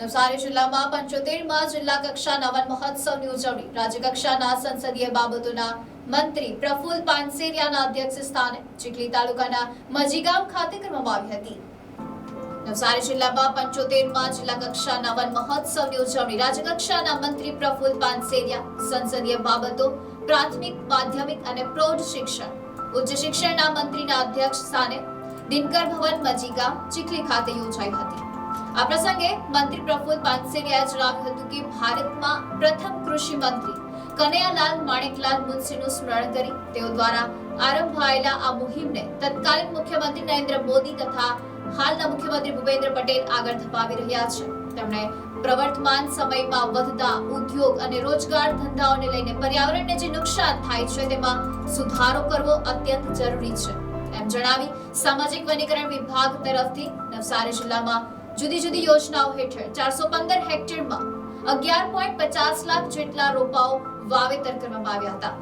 નવસારી જિલ્લામાં પંચોતેરમાં જિલ્લા કક્ષાના વન મહોત્સવની ઉજવણી રાજ્યકક્ષાના સંસદીય બાબતોના મંત્રી પ્રફુલ્લ પાનસેરિયાના અધ્યક્ષ સ્થાને ચીખલી તાલુકાના મજીગામ ખાતે કરવામાં આવી હતી. નવસારી જિલ્લામાં પંચોતેરમાં જિલ્લા કક્ષાના વન મહોત્સવની ઉજવણી રાજ્યકક્ષાના મંત્રી પ્રફુલ પાનસેરિયા, સંસદીય બાબતો, પ્રાથમિક, માધ્યમિક અને પ્રૌઢ શિક્ષણ. ઉચ્ચ શિક્ષણના મંત્રીના અધ્યક્ષ સ્થાને દિનકર ભવન મજીગામ, ચીખલી ખાતે યોજાઈ હતી. આ પ્રસંગે મંત્રી પ્રફુલ પાનસેરિયા જણાવ્યું હતું કે ભારતમાં પ્રથમ કૃષિ મંત્રી કનૈયાલાલ માણેકલાલ મુનશીનું સ્મરણ કરી તેઓ દ્વારા આરંભાયેલા આ મુહિમને તત્કાલીન મુખ્યમંત્રી નરેન્દ્ર મોદી તથા હાલના મુખ્યમંત્રી ભૂપેન્દ્ર પટેલ આગળ ધપાવી રહ્યા છે. તેમણે પ્રવર્તમાન સમયમાં વધતા ઉદ્યોગ અને રોજગાર ધંધાઓને લઈને પર્યાવરણને જે નુકસાન થાય છે તેમાં સુધારો કરવો અત્યંત જરૂરી છે. એમ જણાવી સામાજિક વનીકરણ વિભાગ તરફથી નવસારી જિલ્લામાં જુદી જુદી યોજનાઓ હેઠળ ચારસો પંદર હેક્ટરમાં અગિયાર પોઈન્ટ પચાસ લાખ જેટલા રોપાઓ વાવેતર કરવામાં આવ્યા હતા.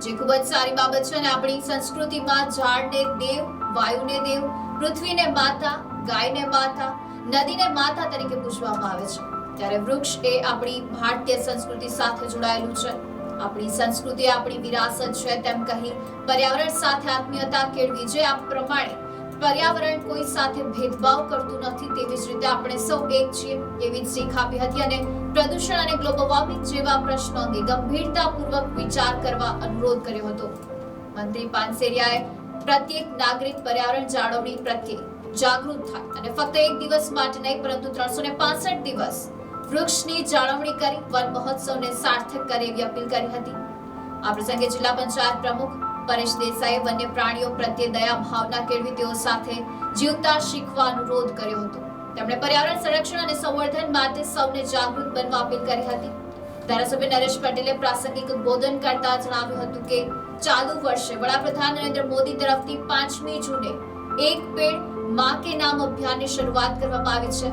જે ખૂબ જ સારી બાબત છે અને આપણી સંસ્કૃતિમાં ઝાડને દેવ, વાયુને દેવ, પૃથ્વીને માતા, ગાયને માતા, નદીને માતા તરીકે પૂજવામાં આવે છે. ત્યારે વૃક્ષ એ આપણી ભારતીય સંસ્કૃતિ સાથે જોડાયેલું છે. આપણી સંસ્કૃતિ આપણી વિરાસત છે તેમ કહી પર્યાવરણ સાથે આત્મીયતા કેળવી જે આ પ્રમાણે પર્યાવરણ કોઈ સાથે ભેદભાવ કરતું નથી, તેવી જ રીતે આપણે સૌ એક છીએ એવી જ શીખ આપી હતી અને પ્રદૂષણ અને ગ્લોબલ વોર્મિંગ જેવા પ્રશ્નો અંગે ગંભીરતાપૂર્વક વિચાર કરવા અનુરોધ કર્યો હતો. મંત્રી પાનસેરિયાએ પ્રત્યેક નાગરિક પર્યાવરણ જાળવણી પ્રત્યે જાગૃત થાય અને ફક્ત એક દિવસ માટે નહીં, પરંતુ ત્રણસો દિવસ વૃક્ષની જાળવણી કરી વન મહોત્સવને સાર્થક કરે એવી અપીલ કરી હતી. આ પ્રસંગે જિલ્લા પંચાયત પ્રમુખ પરેશ દેસાઈએ વન્ય પ્રાણીઓ પ્રત્યે દયા ભાવના કેળવી તેઓ સાથે જીવતા શીખવા અનુરોધ કર્યો હતો. તેમણે પર્યાવરણ સંરક્ષણ અને સંવર્ધન માટે સૌને જાગૃત બનવા અપીલ કરી હતી. ધારાસભ્ય નરેશ પટેલે પ્રાસંગિક ઉદબોધન કરતા જણાવ્યું હતું કે, ચાલુ વર્ષે વડાપ્રધાન નરેન્દ્ર મોદી તરફથી પાંચમી જૂને એક પેડમાં કે નામ અભિયાનની શરૂઆત કરવામાં આવી છે.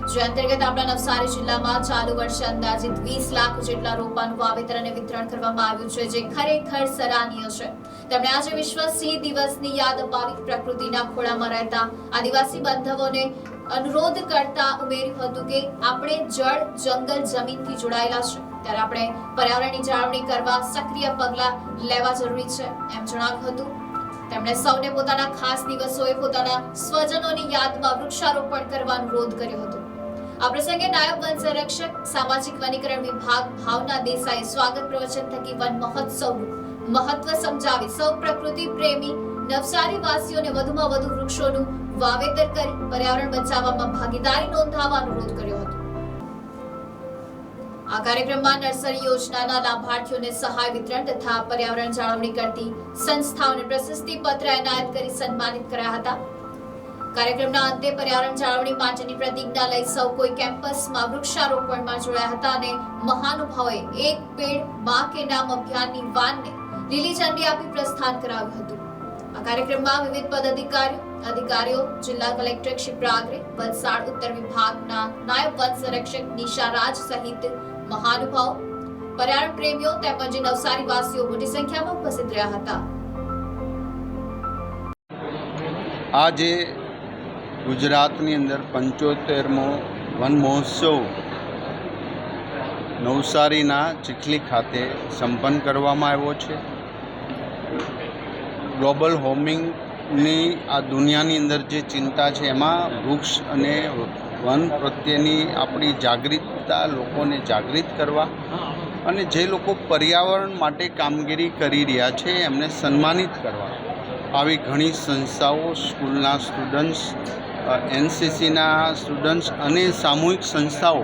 જે અંતર્ગત આપણા નવસારી જિલ્લામાં ચાલુ વર્ષે અંદાજિત વીસ લાખ જેટલા રોપાનું વાવેતર અને વિતરણ કરવામાં આવ્યું છે, જે ખરેખર સરાહનીય છે. તેમણે આજે વિશ્વ સિંહ દિવસની યાદ અપાવી. પ્રકૃતિના ખોળામાં રહેતા આદિવાસી બંધવોને અનુરોધ કરતા ઉમેર્યું હતું કે આપણે જળ, જંગલ, જમીનથી જોડાયેલા છે. ત્યારે આપણે પર્યાવરણની જાળવણી કરવા સક્રિય પગલાં લેવા જરૂરી છે, એમ જણાવ્યું હતું. તેમણે સૌને પોતાના ખાસ દિવસોએ પોતાના સ્વજનોની યાદમાં વૃક્ષારોપણ કરવા અનુરોધ કર્યો હતો. આ પ્રસંગે નાયબ વન સંરક્ષક, સામાજિક વનીકરણ વિભાગ, ભાવના દેસાઈ સ્વાગત પ્રવચન થકી વન મહોત્સવનું મહત્વ સમજાવી સૌ પ્રકૃતિ પ્રેમી નવસારી વાસીઓને વધુમાં વધુ વૃક્ષોનું વાવેતર કરી પર્યાવરણ બચાવવામાં ભાગીદારી નોંધાવવા અનુરોધ કર્યો હતો. આ કાર્યક્રમમાં નર્સરી યોજનાના લાભાર્થીઓને સહાય વિતરણ તથા પર્યાવરણ જાળવણી કરતી સંસ્થાઓને પ્રશસ્તિ પત્ર એનાયત કરી સન્માનિત કર્યા હતા. કાર્યક્રમના અંતે પર્યાવરણ જાળવણી માટેની પ્રતિજ્ઞા લઈ સૌ કોઈ કેમ્પસમાં વૃક્ષારોપણમાં જોડાયા હતા અને મહાનુભાવોએ એક પેડમાં કે નામ અભિયાનની વાનને લીલી ઝંડી આપી પ્રસ્થાન કરાવ્યું હતું. આ કાર્યક્રમમાં વિવિધ પદાધિકારીઓ, અધિકારીઓ, જિલ્લા કલેક્ટર ક્ષિપ્રાગ્રે વલસાડ ઉત્તર વિભાગના નાયબ વન સંરક્ષક નિશા રાજ સહિત મહાનુભાવો, પર્યાવરણ પ્રેમીઓ તેમજ નવસારી વાસીઓ મોટી સંખ્યામાં ઉપસ્થિત રહ્યા હતા. આજે ગુજરાતની અંદર પંચોતેરમો વન મહોત્સવ નવસારીના ચીખલી ખાતે સંપન્ન કરવામાં આવ્યો છે. ગ્લોબલ હોર્મિંગની આ દુનિયાની અંદર જે ચિંતા છે, એમાં વૃક્ષ અને વન પ્રત્યેની આપણી જાગૃતતા લોકોને જાગૃત કરવા અને જે લોકો પર્યાવરણ માટે કામગીરી કરી રહ્યા છે, એમને સન્માનિત કરવા. આવી ઘણી સંસ્થાઓ, સ્કૂલના સ્ટુડન્ટ્સ એનસીસીના સ્ટુડન્ટ્સ અને સામૂહિક સંસ્થાઓ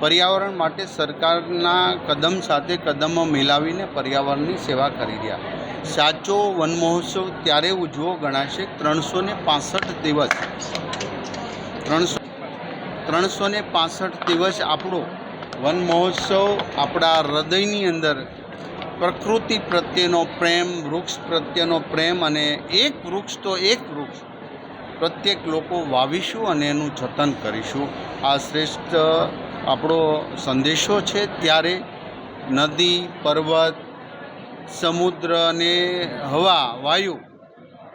પર્યાવરણ માટે સરકારના કદમ સાથે કદમ મિલાવીને પર્યાવરણની સેવા કરી રહ્યા. સાચો વન મહોત્સવ ત્યારે ઉજવો ગણાશે ત્રણસો ને પાસઠ દિવસ. ત્રણસો ત્રણસો ને પાસઠ દિવસ આપણો વન મહોત્સવ આપણા હૃદયની અંદર પ્રકૃતિ પ્રત્યેનો પ્રેમ, વૃક્ષ પ્રત્યેનો પ્રેમ અને એક વૃક્ષ તો એક વૃક્ષ. પ્રત્યેક લોકો વાવીશું અને એનું જતન કરીશું. આ શ્રેષ્ઠ આપણો સંદેશો છે. ત્યારે નદી, પર્વત, સમુદ્ર અને હવા, વાયુ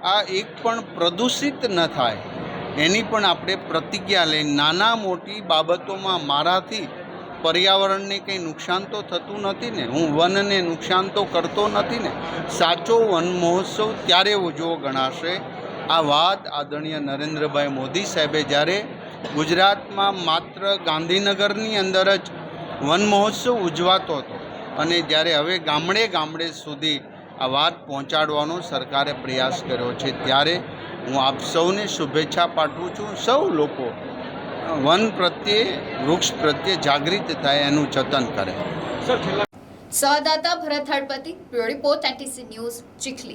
આ એક પણ પ્રદૂષિત ન થાય. એની પણ આપણે પ્રતિજ્ઞા લઈ નાના મોટી બાબતોમાં મારાથી પર્યાવરણને કંઈ નુકસાન તો થતું નથી ને. હું વનને નુકસાન તો કરતો નથી ને. સાચો વન મહોત્સવ ત્યારે ઉજવો ગણાશે. આ વાત આદરણીય નરેન્દ્રભાઈ મોદી સાહેબે જ્યારે ગુજરાતમાં માત્ર ગાંધીનગરની અંદર જ વન મહોત્સવ ઉજવાતો હતો અને જ્યારે હવે ગામડે ગામડે સુધી આ વાત પહોંચાડવાનો સરકારે પ્રયાસ કર્યો છે ત્યારે હું આપ સૌને શુભેચ્છા પાઠવું છું. સૌ લોકો વન પ્રત્યે વૃક્ષ પ્રત્યે જાગૃત થાય એનું જતન કરે. સંવાદદાતા Bharat Halpati bureau report NTC news Chikhli.